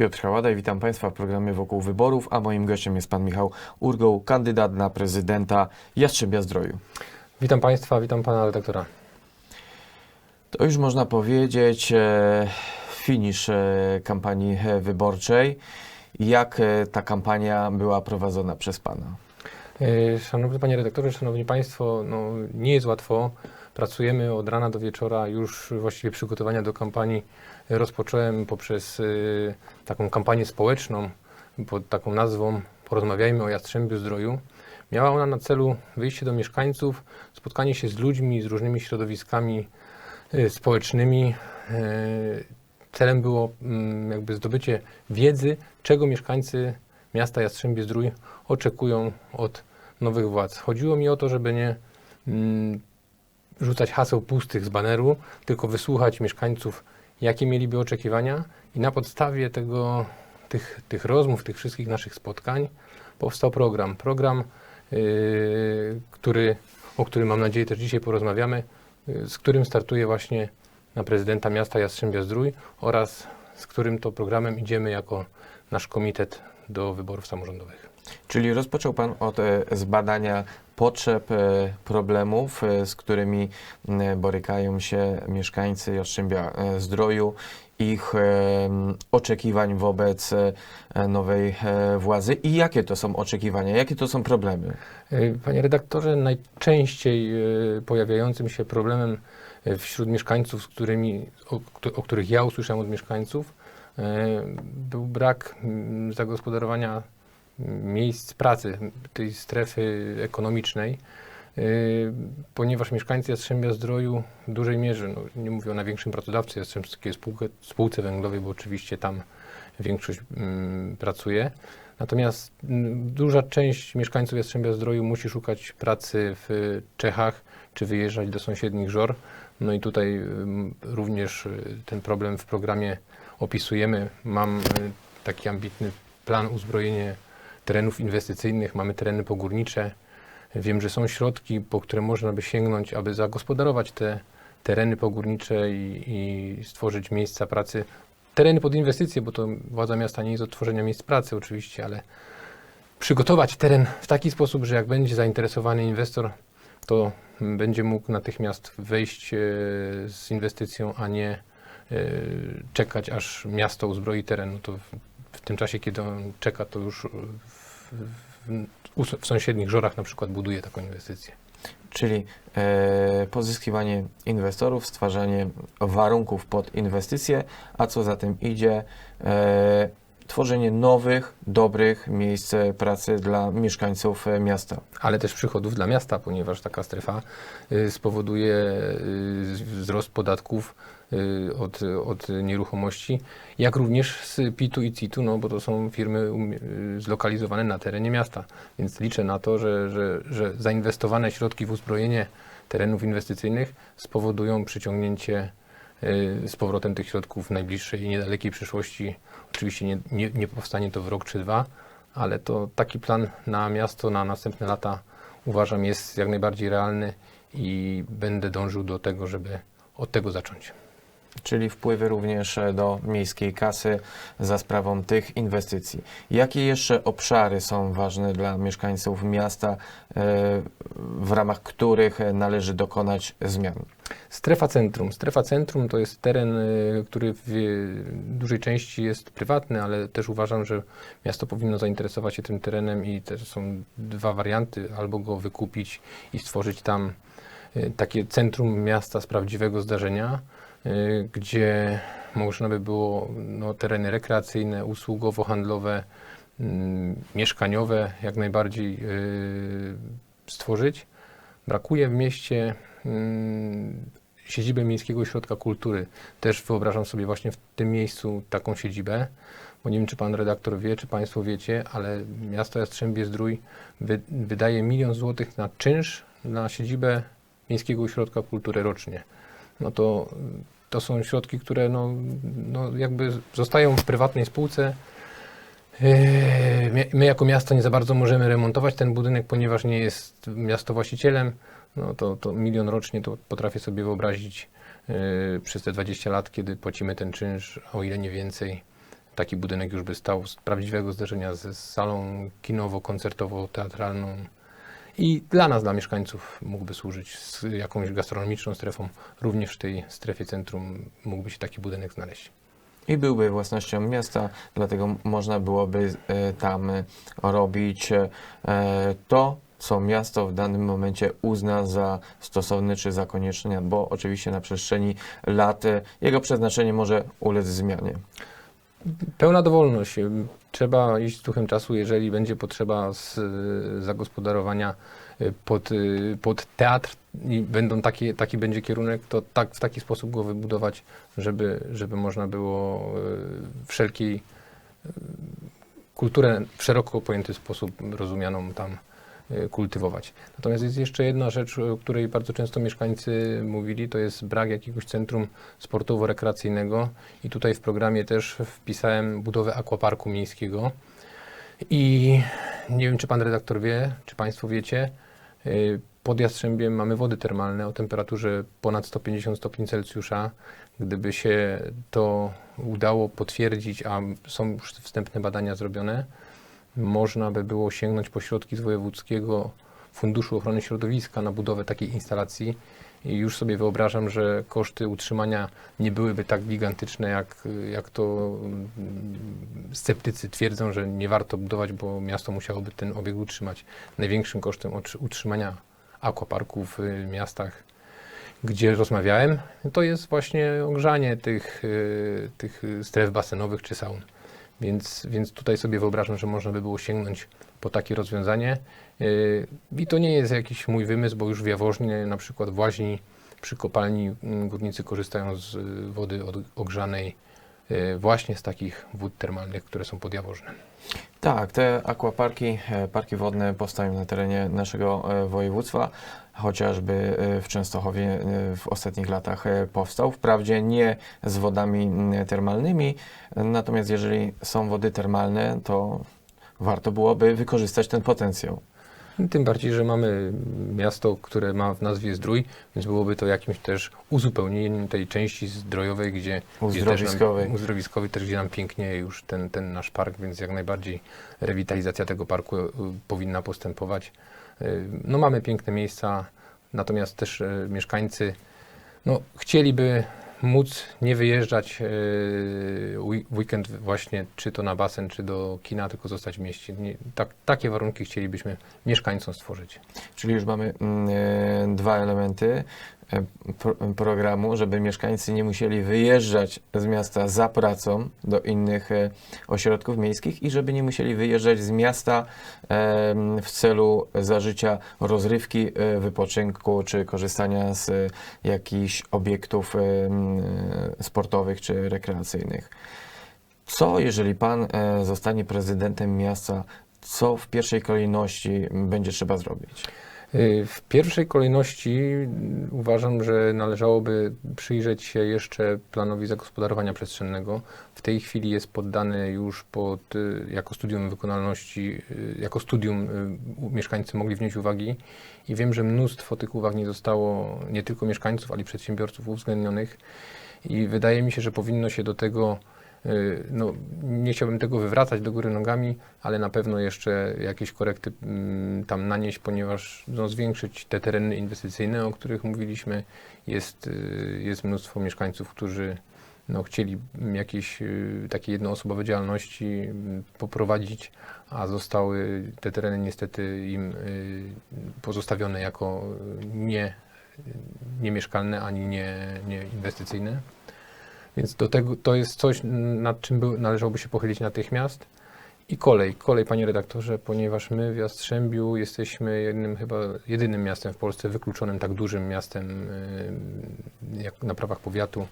Piotr Hałada i witam Państwa w programie Wokół Wyborów, a moim gościem jest Pan Michał Urgoł, kandydat na prezydenta Jastrzębia Zdroju. Witam Państwa, witam Pana redaktora. To już można powiedzieć e, finisz e, kampanii e, wyborczej. Jak e, ta kampania była prowadzona przez Pana? Szanowny Panie redaktorze, Szanowni Państwo, no, nie jest łatwo. Pracujemy od rana do wieczora. Już właściwie przygotowania do kampanii rozpocząłem poprzez e, taką kampanię społeczną pod taką nazwą Porozmawiajmy o Jastrzębiu Zdroju. Miała ona na celu wyjście do mieszkańców, spotkanie się z ludźmi, z różnymi środowiskami e, społecznymi. E, Celem było mm, jakby zdobycie wiedzy, czego mieszkańcy miasta Jastrzębie Zdrój oczekują od nowych władz. Chodziło mi o to, żeby nie mm, rzucać haseł pustych z baneru, tylko wysłuchać mieszkańców, jakie mieliby oczekiwania i na podstawie tego, tych, tych rozmów, tych wszystkich naszych spotkań powstał program. Program, yy, który, o którym mam nadzieję też dzisiaj porozmawiamy, yy, z którym startuję właśnie na prezydenta miasta Jastrzębia Zdrój oraz z którym to programem idziemy jako nasz komitet do wyborów samorządowych. Czyli rozpoczął Pan od e, zbadania potrzeb, e, problemów, e, z którymi borykają się mieszkańcy Jastrzębia Zdroju, ich oczekiwań wobec nowej władzy i jakie to są oczekiwania, jakie to są problemy? Panie redaktorze, najczęściej pojawiającym się problemem wśród mieszkańców, z którymi, o, o których ja usłyszałem od mieszkańców, był brak mm, zagospodarowania miejsc pracy, tej strefy ekonomicznej, y, ponieważ mieszkańcy Jastrzębia Zdroju w dużej mierze, no, nie mówię o największym pracodawcy Jastrzębskiej spółce, spółce węglowej, bo oczywiście tam większość mm, pracuje, Natomiast mm, duża część mieszkańców Jastrzębia Zdroju musi szukać pracy w Czechach czy wyjeżdżać do sąsiednich żor. No i tutaj również y, ten problem w programie opisujemy. Mam y, taki ambitny plan uzbrojenie terenów inwestycyjnych, mamy tereny pogórnicze. Wiem, że są środki, po które można by sięgnąć, aby zagospodarować te tereny pogórnicze i, i stworzyć miejsca pracy tereny pod inwestycje, bo to władza miasta nie jest od tworzenia miejsc pracy oczywiście, ale przygotować teren w taki sposób, że jak będzie zainteresowany inwestor, to będzie mógł natychmiast wejść e, z inwestycją, a nie czekać, aż miasto uzbroi teren. No to w, w tym czasie, kiedy on czeka, to już w, w, w, w sąsiednich żorach na przykład buduje taką inwestycję. Czyli e, pozyskiwanie inwestorów, stwarzanie warunków pod inwestycje, a co za tym idzie, e, tworzenie nowych, dobrych miejsc pracy dla mieszkańców e, miasta. ale też przychodów dla miasta, ponieważ taka strefa y, spowoduje wzrost podatków od, od nieruchomości, jak również z PIT-u i CIT-u, no bo to są firmy zlokalizowane na terenie miasta. Więc liczę na to, że, że, że zainwestowane środki w uzbrojenie terenów inwestycyjnych spowodują przyciągnięcie z powrotem tych środków w najbliższej niedalekiej przyszłości. Oczywiście nie, nie, nie powstanie to w rok czy dwa, ale to taki plan na miasto na następne lata uważam jest jak najbardziej realny i będę dążył do tego, żeby od tego zacząć. Czyli wpływy również e, do miejskiej kasy za sprawą tych inwestycji. Jakie jeszcze obszary są ważne dla mieszkańców miasta, e, w ramach których e, należy dokonać zmian? Strefa centrum. Strefa centrum to jest teren, który w dużej części jest prywatny, ale też uważam, że miasto powinno zainteresować się tym terenem i też są dwa warianty, albo go wykupić i stworzyć tam takie centrum miasta z prawdziwego zdarzenia, gdzie można by było no, tereny rekreacyjne, usługowo-handlowe, mm, mieszkaniowe jak najbardziej y, stworzyć. Brakuje w mieście mm, siedzibę Miejskiego Ośrodka Kultury. Też wyobrażam sobie właśnie w tym miejscu taką siedzibę, bo nie wiem, czy pan redaktor wie, czy państwo wiecie, ale miasto Jastrzębie Zdrój wy, wydaje milion złotych na czynsz na siedzibę Miejskiego Ośrodka Kultury rocznie. No to, to są środki, które no, no jakby zostają w prywatnej spółce. Yy, My jako miasto nie za bardzo możemy remontować ten budynek, ponieważ nie jest miasto właścicielem. No to, to milion rocznie to potrafię sobie wyobrazić yy, przez te 20 lat, kiedy płacimy ten czynsz, o ile nie więcej, taki budynek już by stał z prawdziwego zderzenia z, z salą kinowo-koncertowo-teatralną i dla nas, dla mieszkańców mógłby służyć z jakąś gastronomiczną strefą. Również w tej strefie centrum mógłby się taki budynek znaleźć. I byłby własnością miasta, dlatego można byłoby e, tam e, robić e, to, co miasto w danym momencie uzna za stosowne czy za konieczne, bo oczywiście na przestrzeni lat jego przeznaczenie może ulec zmianie. Pełna dowolność. Trzeba iść z duchem czasu, jeżeli będzie potrzeba z, zagospodarowania y, pod, y, pod teatr i będą takie, taki będzie kierunek, to tak, w taki sposób go wybudować, żeby, żeby można było y, wszelkiej kulturę w szeroko pojęty sposób rozumianą tam kultywować. Natomiast jest jeszcze jedna rzecz, o której bardzo często mieszkańcy mówili, to jest brak jakiegoś centrum sportowo-rekreacyjnego i tutaj w programie też wpisałem budowę aquaparku miejskiego i nie wiem, czy pan redaktor wie, czy państwo wiecie, y, pod Jastrzębiem mamy wody termalne o temperaturze ponad 150 stopni Celsjusza. Gdyby się to udało potwierdzić, a są już wstępne badania zrobione, można by było sięgnąć po środki z Wojewódzkiego Funduszu Ochrony Środowiska na budowę takiej instalacji. I już sobie wyobrażam, że koszty utrzymania nie byłyby tak gigantyczne, jak, jak to mm, sceptycy twierdzą, że nie warto budować, bo miasto musiałoby ten obiekt utrzymać. Największym kosztem utrzy- utrzymania aquaparku w miastach, gdzie rozmawiałem, to jest właśnie ogrzanie tych, y, tych stref basenowych czy saun. Więc, więc tutaj sobie wyobrażam, że można by było sięgnąć po takie rozwiązanie. Yy, I to nie jest jakiś mój wymysł, bo już w Jaworznie, na przykład w Łaźni, przy kopalni mm, górnicy korzystają z y, wody od, ogrzanej y, właśnie z takich wód termalnych, które są pod Jaworznem. Tak, te aquaparki, e, parki wodne powstają na terenie naszego e, województwa, chociażby e, w Częstochowie w ostatnich latach powstał. Wprawdzie nie z wodami m, termalnymi, natomiast jeżeli są wody termalne, to warto byłoby wykorzystać ten potencjał. Tym bardziej, że mamy miasto, które ma w nazwie Zdrój, więc byłoby to jakimś też uzupełnieniem tej części zdrojowej, gdzie gdzie też nam- Uzdrowiskowej. uzdrowiskowej też gdzie nam pięknieje już ten, ten nasz park, więc jak najbardziej rewitalizacja tego parku y, powinna postępować. Y, No mamy piękne miejsca, natomiast też y, mieszkańcy no, chcieliby móc nie wyjeżdżać w weekend właśnie czy to na basen, czy do kina, tylko zostać w mieście. Nie, tak, takie warunki chcielibyśmy mieszkańcom stworzyć. Czyli już mamy mm, e, dwa elementy e, programu, żeby mieszkańcy nie musieli wyjeżdżać z miasta za pracą do innych e, ośrodków miejskich i żeby nie musieli wyjeżdżać z miasta w celu zażycia rozrywki, e, wypoczynku czy korzystania z e, jakichś obiektów sportowych czy rekreacyjnych. Co jeżeli pan zostanie prezydentem miasta, co w pierwszej kolejności będzie trzeba zrobić? Y, W pierwszej kolejności uważam, że należałoby przyjrzeć się jeszcze planowi zagospodarowania przestrzennego. W tej chwili jest poddany już pod, y, jako studium wykonalności, y, jako studium mieszkańcy mogli wnieść uwagi i wiem, że mnóstwo tych uwag nie zostało nie tylko mieszkańców, ale i przedsiębiorców uwzględnionych i wydaje mi się, że powinno się do tego no, nie chciałbym tego wywracać do góry nogami, ale na pewno jeszcze jakieś korekty mm, tam nanieść, ponieważ no, zwiększyć te tereny inwestycyjne, o których mówiliśmy. Jest, y, jest mnóstwo mieszkańców, którzy no, chcieli mm, jakieś y, takie jednoosobowe działalności mm, poprowadzić, a zostały te tereny niestety im y, pozostawione jako nie, niemieszkalne ani nie, nie inwestycyjne. Więc do tego, to jest coś, nad czym by, należałoby się pochylić natychmiast. I kolej, kolej, panie redaktorze, ponieważ my w Jastrzębiu jesteśmy jednym, chyba jedynym miastem w Polsce wykluczonym tak dużym miastem y, jak na prawach powiatu.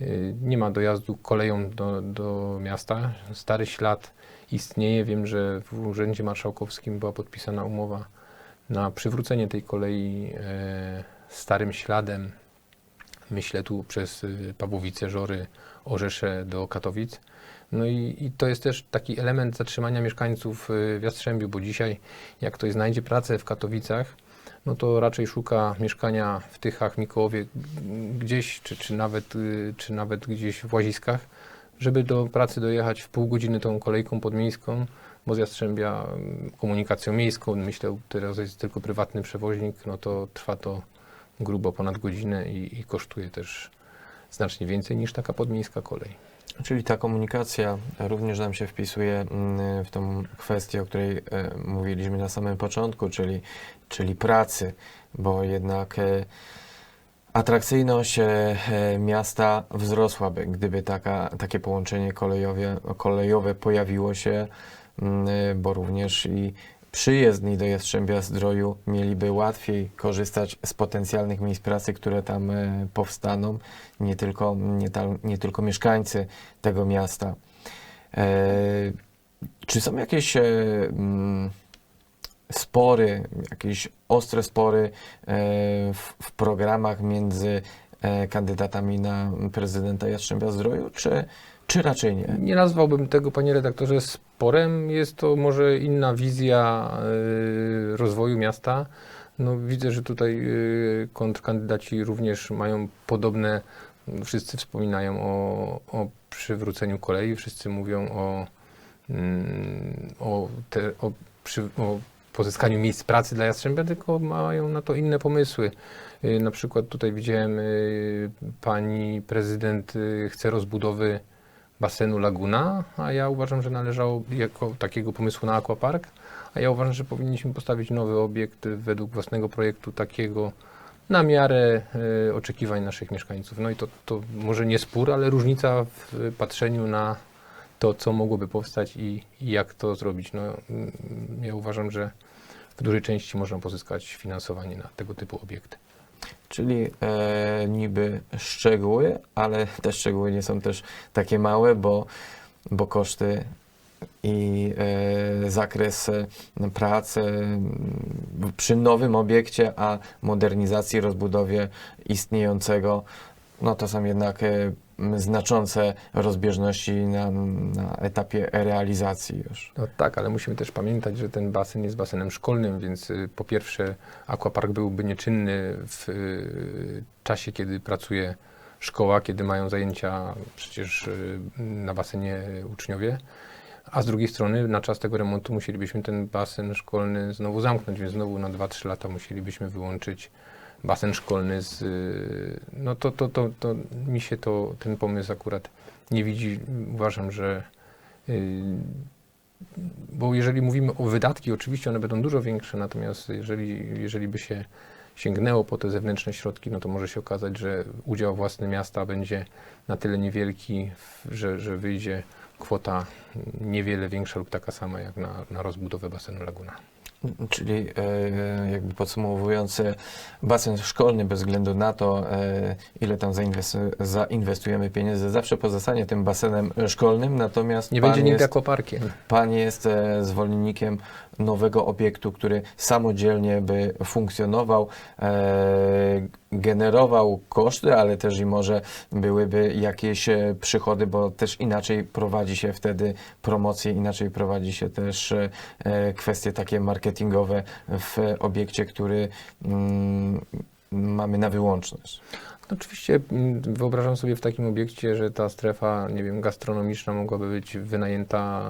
Y, Nie ma dojazdu koleją do, do miasta. Stary ślad istnieje. Wiem, że w Urzędzie Marszałkowskim była podpisana umowa na przywrócenie tej kolei e, starym śladem. Myślę tu przez y, Pawłowice, Żory, Orzesze do Katowic. No i, i to jest też taki element zatrzymania mieszkańców y, w Jastrzębiu, bo dzisiaj jak ktoś znajdzie pracę w Katowicach, no to raczej szuka mieszkania w Tychach, Mikołowie, gdzieś, czy, czy, nawet, y, czy nawet gdzieś w Łaziskach, żeby do pracy dojechać w pół godziny tą kolejką podmiejską, bo z Jastrzębia mm, komunikacją miejską, myślę, teraz jest tylko prywatny przewoźnik, no to trwa to grubo ponad godzinę i, i kosztuje też znacznie więcej niż taka podmiejska kolej. Czyli ta komunikacja również nam się wpisuje mm, w tą kwestię, o której e, mówiliśmy na samym początku, czyli, czyli pracy, bo jednak e, atrakcyjność e, miasta wzrosłaby, gdyby taka, takie połączenie kolejowe, kolejowe pojawiło się, mm, bo również i przyjezdni do Jastrzębia Zdroju mieliby łatwiej korzystać z potencjalnych miejsc pracy, które tam e, powstaną, nie tylko, nie, tam, nie tylko mieszkańcy tego miasta. E, czy są jakieś e, mm, spory, jakieś ostre spory w, programach między kandydatami na prezydenta Jastrzębia Zdroju, czy, czy raczej nie? Nie nazwałbym tego, panie redaktorze, sporem. Jest to może inna wizja y, rozwoju miasta. No, widzę, że tutaj y, kontrkandydaci również mają podobne. Wszyscy wspominają o, o przywróceniu kolei, wszyscy mówią o, mm, o, te, o, przy, o pozyskaniu miejsc pracy dla Jastrzębia, tylko mają na to inne pomysły. Y, Na przykład tutaj widziałem, y, pani prezydent y, chce rozbudowy basenu Laguna, a ja uważam, że należało jako takiego pomysłu na aquapark, a ja uważam, że powinniśmy postawić nowy obiekt według własnego projektu takiego na miarę oczekiwań naszych mieszkańców. No i to, to może nie spór, ale różnica w patrzeniu na to, co mogłoby powstać i, i jak to zrobić. No, mm, ja uważam, że w dużej części można pozyskać finansowanie na tego typu obiekty. Czyli e, niby szczegóły, ale te szczegóły nie są też takie małe, bo, bo koszty i e, zakres e, prac e, przy nowym obiekcie, a modernizacji, rozbudowie istniejącego, no to są jednak e, znaczące rozbieżności na, na etapie realizacji już. No tak, ale musimy też pamiętać, że ten basen jest basenem szkolnym, więc y, po pierwsze aquapark byłby nieczynny w y, czasie, kiedy pracuje szkoła, kiedy mają zajęcia przecież y, na basenie uczniowie. A z drugiej strony na czas tego remontu musielibyśmy ten basen szkolny znowu zamknąć, więc znowu na 2-3 lata musielibyśmy wyłączyć basen szkolny z... y, No to, to, to, to mi się to, ten pomysł akurat nie widzi. Uważam, że y, bo jeżeli mówimy o wydatki, oczywiście one będą dużo większe, natomiast jeżeli, jeżeli by się sięgnęło po te zewnętrzne środki, no to może się okazać, że udział własny miasta będzie na tyle niewielki, że, że wyjdzie kwota niewiele większa lub taka sama jak na, na rozbudowę basenu Laguna. Czyli e, jakby podsumowując, e, basen szkolny bez względu na to, e, ile tam zainwestu- zainwestujemy pieniędzy, zawsze pozostanie tym basenem szkolnym, natomiast Nie będzie nigdy jest, aquaparkiem. pan jest zwolennikiem nowego obiektu, który samodzielnie by funkcjonował, generował koszty, ale też i może byłyby jakieś przychody, bo też inaczej prowadzi się wtedy promocję, inaczej prowadzi się też kwestie takie marketingowe w obiekcie, który mm, mamy na wyłączność. No Oczywiście mm, wyobrażam sobie w takim obiekcie, że ta strefa, nie wiem, gastronomiczna mogłaby być wynajęta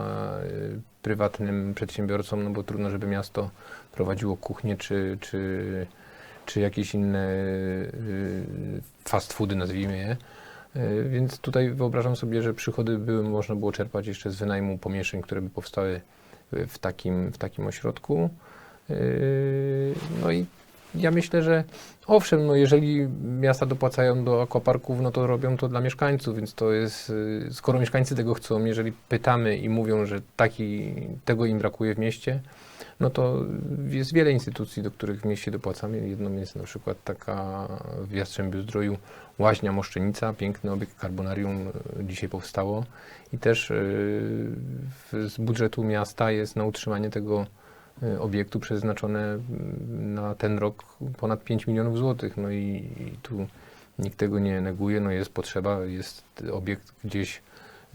y, prywatnym przedsiębiorcom, no bo trudno, żeby miasto prowadziło kuchnię czy, czy, czy jakieś inne y, fast foody, nazwijmy je. Y, Więc tutaj wyobrażam sobie, że przychody były można było czerpać jeszcze z wynajmu pomieszczeń, które by powstały w takim, w takim ośrodku. Y, No i ja myślę, że owszem, no jeżeli miasta dopłacają do aquaparków, no to robią to dla mieszkańców, więc to jest, y, skoro mieszkańcy tego chcą, jeżeli pytamy i mówią, że taki, tego im brakuje w mieście, no to jest wiele instytucji, do których w mieście dopłacamy. Jedną jest na przykład taka w Jastrzębiu Zdroju Łaźnia Moszczenica, piękny obiekt karbonarium y, dzisiaj powstało i też w- z budżetu miasta jest na utrzymanie tego y, obiektu przeznaczone mm, na ten rok ponad 5 milionów złotych. No i, i tu nikt tego nie neguje, no jest potrzeba, jest obiekt gdzieś,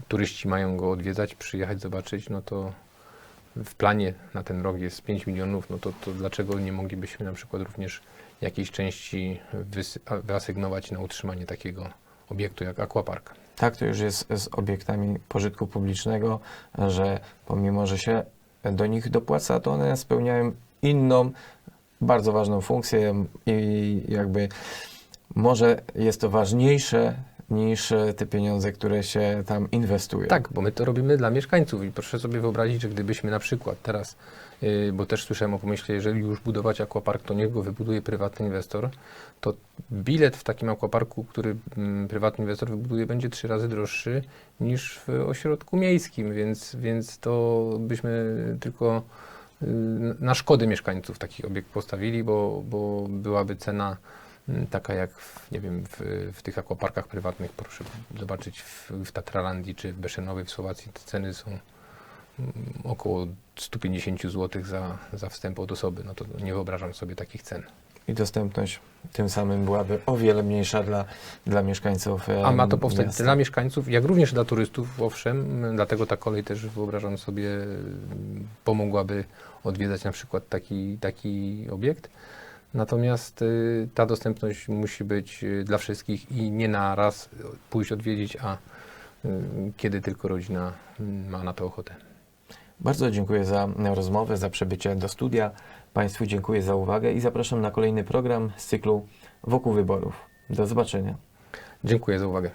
turyści mają go odwiedzać, przyjechać, zobaczyć, no to w planie na ten rok jest 5 milionów, no to, to dlaczego nie moglibyśmy na przykład również jakiejś części wyasygnować na utrzymanie takiego obiektu jak aquapark? Tak to już jest z obiektami pożytku publicznego, że pomimo, że się do nich dopłaca, to one spełniają inną, bardzo ważną funkcję i jakby może jest to ważniejsze niż e, te pieniądze, które się tam inwestuje. Tak, bo my to robimy dla mieszkańców i proszę sobie wyobrazić, że gdybyśmy na przykład teraz, yy, bo też słyszałem o pomyśle, jeżeli już budować aquapark, to niech go wybuduje prywatny inwestor, to bilet w takim aquaparku, który mm, prywatny inwestor wybuduje, będzie trzy razy droższy niż w ośrodku miejskim, więc, więc to byśmy tylko yy, na szkodę mieszkańców taki obiekt postawili, bo, bo byłaby cena taka jak w, nie wiem, w, w tych aquaparkach prywatnych, proszę zobaczyć w, w Tatralandii czy w Beszenowie w Słowacji te ceny są mm, około 150 zł za, za wstęp od osoby. No to nie wyobrażam sobie takich cen. I dostępność tym samym byłaby o wiele mniejsza dla, dla mieszkańców. A ma to powstać miasta. dla mieszkańców, jak również dla turystów, owszem, m, dlatego ta kolej też wyobrażam sobie pomogłaby odwiedzać na przykład taki, taki obiekt. Natomiast y, ta dostępność musi być y, dla wszystkich i nie na raz pójść odwiedzić, a y, kiedy tylko rodzina y, ma na to ochotę. Bardzo dziękuję za rozmowę, za przybycie do studia. Państwu dziękuję za uwagę i zapraszam na kolejny program z cyklu Wokół Wyborów. Do zobaczenia. Dziękuję za uwagę.